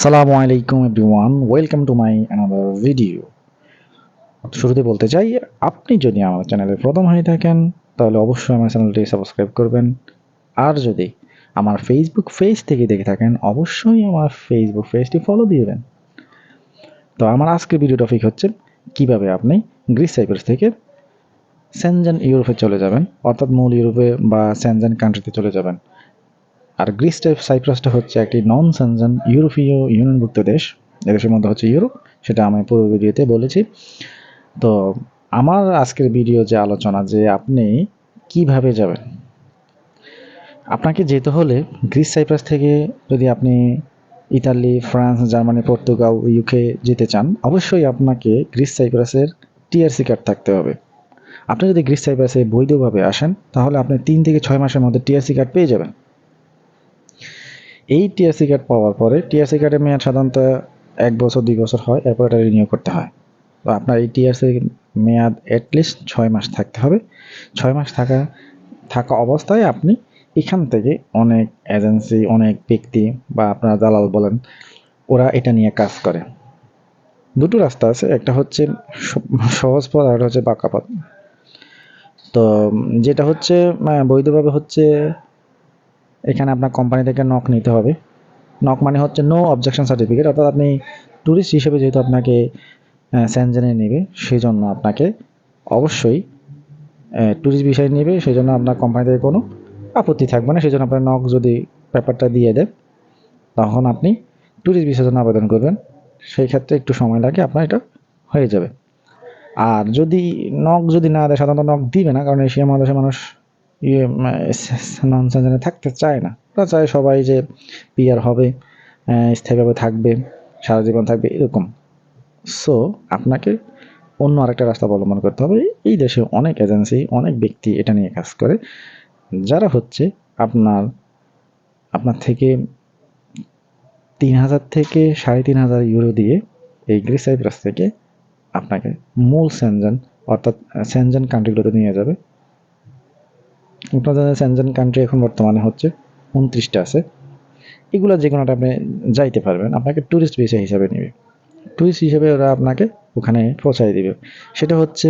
সালামু আলাইকুম everyone, welcome to my another video. শুরুতে বলতে চাই, আপনি যদি আমার চ্যানেলে প্রথম হয়ে থাকেন, তাহলে অবশ্যই আমার চ্যানেলটি সাবস্ক্রাইব করবেন। আর যদি আমার ফেসবুক পেজ থেকে দেখে থাকেন, অবশ্যই আমার ফেসবুক পেজটি ফলো দিবেন তো আমার আজকের ভিডিও টপিক হচ্ছে, কীভাবে আপনি গ্রিস সাইপ্রাস থেকে সেনজেন ইউরোপে চলে যাবেন, অর্থাৎ মূল ইউরোপে বা সেনজেন কান্ট্রিতে চলে যাবেন। আর গ্রিস সাইপ্রাসটা হচ্ছে একটি নন সেনজেন ইউরোপীয় ইউনিয়নভুক্ত দেশ। এদেশের মধ্যে হচ্ছে ইউরোপ, সেটা আমি পুরো ভিডিওতে বলেছি। তো আমার আজকের ভিডিও যে আলোচনা, যে আপনি কীভাবে যাবেন? আপনাকে যেতে হলে গ্রিস, সাইপ্রাস থেকে যদি আপনি Italy, France, Germany, Portugal UK যেতে চান, অবশ্যই আপনাকে গ্রিস, সাইপ্রাসের টিআরসি কার্ড থাকতে হবে। আপনি যদি গ্রিস, সাইপ্রাসে বৈধভাবে আসেন, তাহলে আপনি তিন থেকে ছয় মাসের মধ্যে টিআরসি কার্ড পেয়ে যাবেন। এই টিআরসি কার্ড পাওয়ার পরে টিআরসি কার্ডের মেয়াদ সাধারণত এক বছর, দুই বছর হয়, এরপর এটা রিনিউ করতে হয়। তো আপনার এই টিআরসি মেয়াদ অ্যাটলিস্ট ছয় মাস থাকতে হবে। ছয় মাস থাকা থাকা অবস্থায় আপনি এখান থেকে অনেক এজেন্সি অনেক ব্যক্তি বা আপনার দালাল বলেন, ওরা এটা নিয়ে কাজ করে। দুটো রাস্তা আছে, একটা হচ্ছে সহজ পথ আর হচ্ছে বাঁকা পথ। তো যেটা হচ্ছে বৈধভাবে হচ্ছে এখানে আপনার কোম্পানি থেকে নক নিতে হবে। নক মানে হচ্ছে নো অবজেকশন সার্টিফিকেট অর্থাৎ আপনি ট্যুরিস্ট হিসেবে যেহেতু আপনাকে স্যানজেনে নেবে সেই জন্য আপনাকে অবশ্যই ট্যুরিস্ট বিষয় নেবে সেই জন্য আপনার কোম্পানি থেকে কোনো আপত্তি থাকবে না সেই জন্য আপনার নক যদি পেপারটা দিয়ে দেন, তখন আপনি ট্যুরিস্ট বিষয়ের জন্য আবেদন করবেন। সেই ক্ষেত্রে একটু সময় লাগে, আপনার এটা হয়ে যাবে। আর যদি নক যদি না দেয়, সাধারণত নক দিবে না, কারণ এশিয়া মহাদেশের মানুষ ইয়ে নন থাকতে চায় না। ওরা চায় সবাই যে পিয়ার হবে স্থায়ীভাবে থাকবে, সারা জীবন থাকবে, এরকম। সো আপনাকে অন্য আরেকটা রাস্তা অবলম্বন করতে হবে। এই দেশে অনেক এজেন্সি অনেক ব্যক্তি এটা নিয়ে কাজ করে, যারা হচ্ছে আপনার আপনার থেকে তিন হাজার থেকে সাড়ে তিন হাজার ইউরো দিয়ে এই গ্রিস সাইপ্রাস থেকে আপনাকে মূল সেনজেন, অর্থাৎ সেনজেন কান্ট্রিগুলোতে নিয়ে যাবে। আপনাদের সেনজেন কান্ট্রি এখন বর্তমানে হচ্ছে উনত্রিশটা আছে। এগুলো যে কোনোটা আপনি যাইতে পারবেন। আপনাকে ট্যুরিস্ট ভিসা হিসাবে নেবে। ট্যুরিস্ট হিসেবে ওরা আপনাকে ওখানে পৌঁছায় দিবে। সেটা হচ্ছে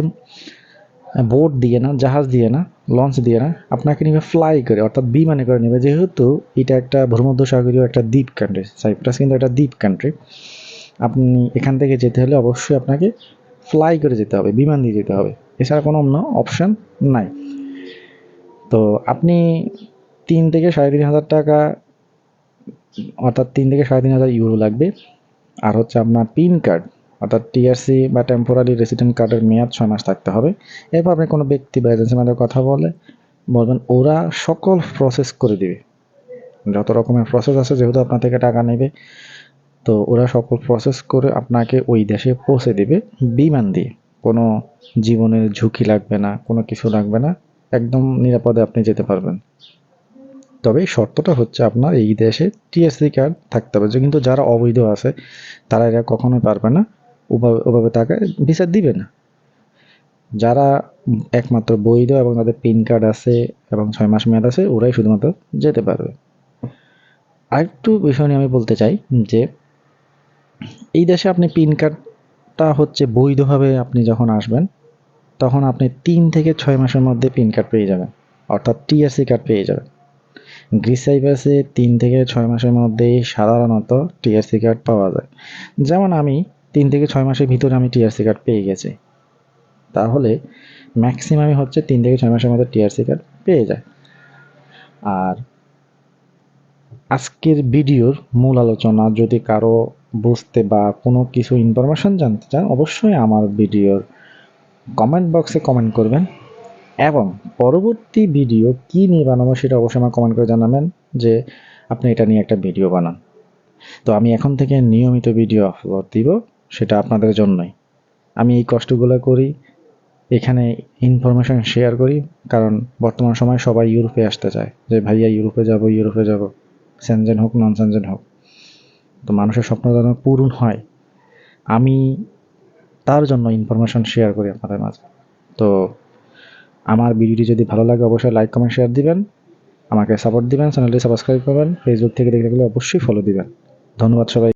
বোট দিয়ে না, জাহাজ দিয়ে না লঞ্চ দিয়ে না, আপনাকে নেবে ফ্লাই করে, অর্থাৎ বিমানে করে নেবে। যেহেতু এটা একটা ভূমধ্যসাগরীয় একটা দ্বীপ কান্ট্রি সাইপ্রাস কিন্তু একটা দ্বীপ কান্ট্রি আপনি এখান থেকে যেতে হলে অবশ্যই আপনাকে ফ্লাই করে যেতে হবে, বিমান দিয়ে যেতে হবে। এছাড়া কোনো অন্য অপশান নাই। তো আপনি তিন থেকে সাড়ে তিন হাজার টাকা, অর্থাৎ তিন থেকে সাড়ে তিন হাজার ইউরো লাগবে। আর হচ্ছে আপনার পিন কার্ড অর্থাৎ টিআরসি বা টেম্পোরারি রেসিডেন্ট কার্ডের মেয়াদ ছয় মাস থাকতে হবে। এরপর আপনি কোনো ব্যক্তি বা এজেন্সির মধ্যে কথা বলে, বলবেন ওরা সকল প্রসেস করে দিবে। যত রকমের প্রসেস আছে, যেহেতু আপনার থেকে টাকা নেবে, তো ওরা সকল প্রসেস করে আপনাকে ওই দেশে পৌঁছে দিবে বিমান দিয়ে। কোনো জীবনের ঝুঁকি লাগবে না, কোনো কিছু লাগবে না। একদম নিরাপদে আপনি যেতে পারবেন। তবে শর্তটা হচ্ছে আপনার এই দেশে টিএসসি কার্ড থাকতে হবে। কিন্তু যারা অবৈধ আছে, তারা এটা কখনোই পারবে না। ওভাবে তাকে ভিসা দিবে না। যারা একমাত্র বৈধ এবং তাদের পিন কার্ড আছে এবং ছয় মাস মেয়াদ আছে, ওরাই শুধুমাত্র যেতে পারবে। আরেকটু বিষয় নিয়ে আমি বলতে চাই যে, এই দেশে আপনি পিন কার্ডটা হচ্ছে বৈধভাবে আপনি যখন আসবেন তখন আপনি তিন থেকে ছয় মাসের মধ্যে পিন কার্ড পেয়ে যাবেন। অর্থাৎ টিআরসি কার্ড পেয়ে যাবেন। গ্রিস সাইপ্রাসে তিন থেকে ছয় মাসের মধ্যেই সাধারণত টিআরসি কার্ড পাওয়া যায়। যেমন আমি তিন থেকে ছয় মাসের ভিতরে আমি টিআরসি কার্ড পেয়ে গেছি। তাহলে ম্যাক্সিমামই হচ্ছে তিন থেকে ছয় মাসের মধ্যে টিআরসি কার্ড পেয়ে যায়। আর আজকের ভিডিওর মূল আলোচনা, যদি কারও বুঝতে বা কোনো কিছু ইনফরমেশন জানতে চান, অবশ্যই আমার ভিডিওর কমেন্ট বক্সে কমেন্ট করবেন। এবং পরবর্তী ভিডিও কী নিয়ে বানাবো সেটা অবশ্যই আমার কমেন্ট করে জানাবেন যে আপনি এটা নিয়ে একটা ভিডিও বানান। তো আমি এখন থেকে নিয়মিত ভিডিও আপলোড দিব, সেটা আপনাদের জন্যই। আমি এই কষ্টগুলো করি, এখানে ইনফরমেশন শেয়ার করি, কারণ বর্তমান সময় সবাই ইউরোপে আসতে চায়। যে ভাইয়া, ইউরোপে যাব ইউরোপে যাব সেনজেন হোক নন সেনজেন হোক। তো মানুষের স্বপ্ন যেন পূরণ হয়। আমি তার জন্য ইনফরমেশন শেয়ার করি আপনাদের মাঝে। তো আমার ভিডিওটি যদি ভালো লাগে, অবশ্যই লাইক কমেন্ট শেয়ার দিবেন। আমাকে সাপোর্ট দিবেন চ্যানেলটি সাবস্ক্রাইব করবেন। ফেসবুক থেকে দেখে গেলে অবশ্যই ফলো দিবেন। ধন্যবাদ সবাই